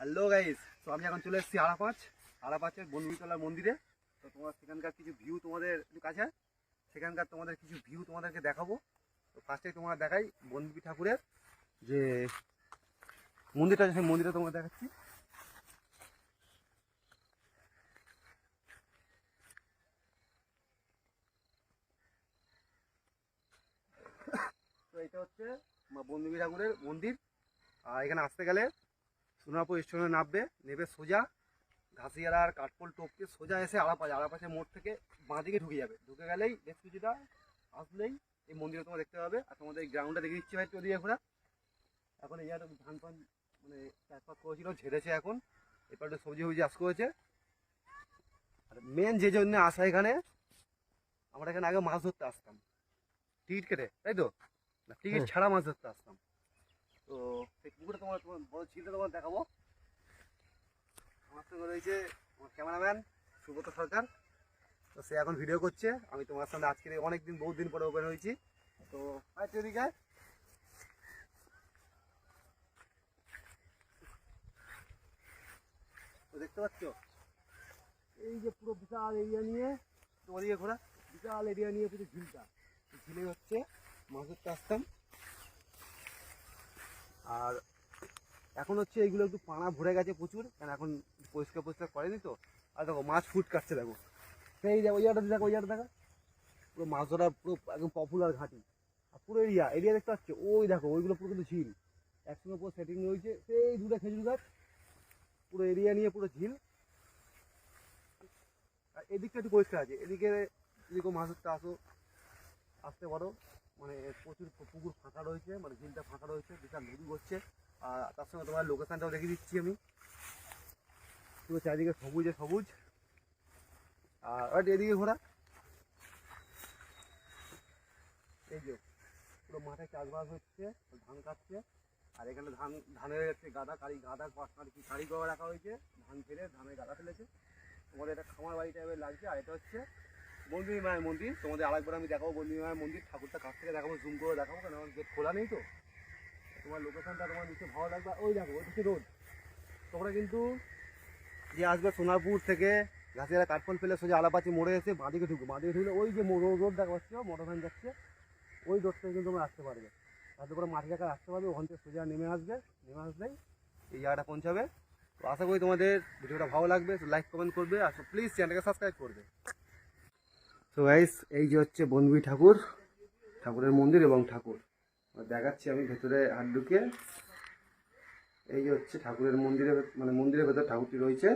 Hello guys তো আমি এখন চলে এসেছি আড়াপাঁচ আড়াপাঁচের বন্ধুতলা মন্দিরে। তো তোমার সেখানকার কিছু ভিউ তোমাদের কাছে। সেখানকার তোমাদের কিছু ভিউ তোমাদেরকে দেখাবো। তো ফার্স্টে তোমার দেখাই বন্ধুবী ঠাকুরের যে মন্দিরটা সেই মন্দিরটা তোমার দেখাচ্ছি। তো এটা হচ্ছে বন্ধুবী ঠাকুরের মন্দির। আর এখানে আসতে গেলে সোনারপুর স্টেশনে নামবে নেবে সোজা ঘাসিয়ারা আর কাঠপোল টপকে সোজা এসে আড়াপাশ আড়াপাশের মোড় থেকে বাঁ দিকে ঢুকে যাবে। ঢুকে গেলেই বেশ কিছুটা আসলেই এই মন্দিরে তোমার দেখতে পাবে। আর তোমাদের এই গ্রাউন্ডটা দেখে দিচ্ছি ভাই ওদিকে ঘোরা। এখন এই জায়গাটা ধান ফান মানে চাষবাস করেছিল ঝেড়েছে এখন। এরপর একটু সবজি ফবজি চাষ করেছে। আর মেন যে জন্য আসা এখানে আমরা এখানে আগে মাছ ধরতে আসতাম। টিকিট কেটে তাই তো? না টিকিট ছাড়া মাছ ধরতে আসতাম। তোমার তোমার বড় ঝিলটা তোমার দেখাবো। আমার সঙ্গে রয়েছে আমার ক্যামেরাম্যান, সুব্রত সরকার। তো সে এখন ভিডিও করছে। আমি তোমার সামনে আজকে অনেক দিন বহুত দিন পরে ওপেন হয়েছি তো আয়। তো দেখতে পাচ্ছ? এই যে পুরো বিশাল এরিয়া নিয়ে, তোমার ইয়ে ঘোরা। বিশাল এরিয়া নিয়ে পুরো ঝিলটা। ঝিলে হচ্ছে মাছ ধরতে আসতাম আর এখন হচ্ছে এইগুলো একটু পানা ভরে গেছে প্রচুর কারণ এখন পরিষ্কার পরিষ্কার করেনি তো? আর দেখো, মাছ ফুট কাটছে, দেখো। সেই দেখো ওই জায়গাটা দেখো ওই জায়গাটা দেখো? পুরো মাছ ধরা পুরো একদম পপুলার ঘাটি। আর পুরো এরিয়া এরিয়া দেখতে পাচ্ছ? ওই দেখো, ওইগুলো পুরো কিন্তু ঝিল। একসঙ্গে পুরো সেটিং হয়েছে সেই দুটো খেজুর গাছ। পুরো এরিয়া নিয়ে পুরো ঝিল। আর এদিকটা একটু পরিষ্কার আছে। এদিকে এদিকেও মাছ ধরতে আসো, আসতে পারো। মানে প্রচুর পুকুর ফাঁকা রয়েছে মানে ঝিলটা ফাঁকা রয়েছে, বিশাল নদী হচ্ছে আর তার সঙ্গে তোমার লোকেশানটাও দেখে দিচ্ছি আমি। পুরো চারিদিকে সবুজে সবুজ। আর ওটা এদিকে ঘোরা। এই যে, পুরো মাঠে চাষবাস হচ্ছে, ধান কাটছে। আর এখানে ধান ধানের হচ্ছে গাদা, কারি গাদা কারি কি কারি করে রাখা হয়েছে। ধান ফেলে, ধানের গাদা ফেলেছে। তোমাদের এটা খামার বাড়ি টাইপের লাগছে। আর এটা হচ্ছে বন্ধুই মায়ের মন্দির। তোমাদের আরেকবার আমি দেখাবো বন্ধুই মায়ের মন্দির। ঠাকুরটা কাছ থেকে দেখাবো জুম করে দেখাবো কারণ আমার গেট খোলা নেই তো। তোমার লোকেশনটা তোমার নিশ্চয়ই ভালো লাগবে। ওই দেখো, ওই হচ্ছে রোড তোমরা কিন্তু যে আসবে সোনারপুর থেকে ঘাসিয়ারা কাঠফল ফেলে সোজা আলাপাচি মোড়ে এসে বাঁদিকে ঢুকবে। বাঁদিকে ঢুকলে ওই যে রোড দেখা পাচ্ছ মোটর ভ্যান যাচ্ছে, ওই রোড থেকে কিন্তু তোমরা আসতে পারবে। তাতে করে মাঠে জায়গায় আসতে পারবে, ওখান থেকে সোজা নেমে আসবে। নেমে আসলেই এই জায়গাটা পৌঁছাবে। তো আশা করি তোমাদের ভিডিওটা ভালো লাগবে লাইক কমেন্ট করবে, আর প্লিজ চ্যানেলটাকে সাবস্ক্রাইব করবে তো গাইস এই যে হচ্ছে বনবি ঠাকুর, ঠাকুরের মন্দির এবং ঠাকুর। দেখাচ্ছি আমি ভেতরে হাত ঢুকে এই হচ্ছে ঠাকুরের মন্দিরের মানে মন্দিরের ভেতর ঠাকুরটি রয়েছে।